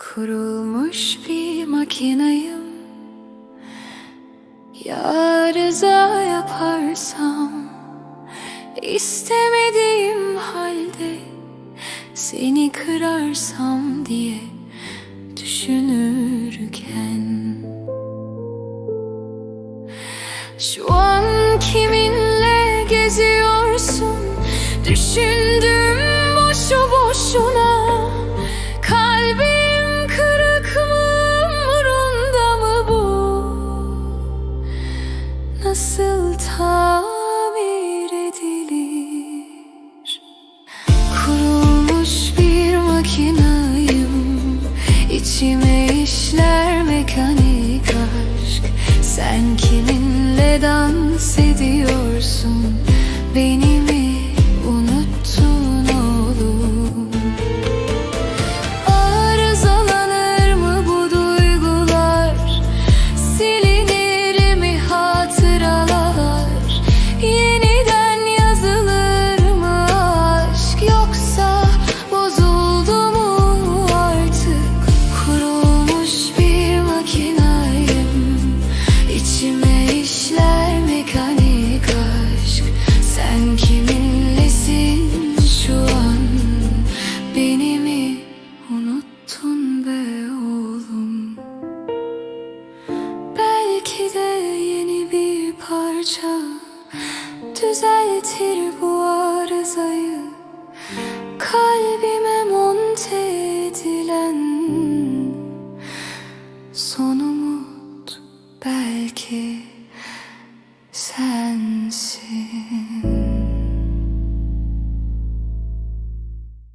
Kurulmuş bir makinayım Ya yaparsam istemediğim halde Seni kırarsam diye düşünürken Şu an Nasıl tamir edilir? Kurulmuş bir makinayım. İçime işler mekanik aşk. Sen kiminle dans ediyorsun? Beni parça Düzeltir bu arızayı. Kalbime monte edilen Son umut belki sensin.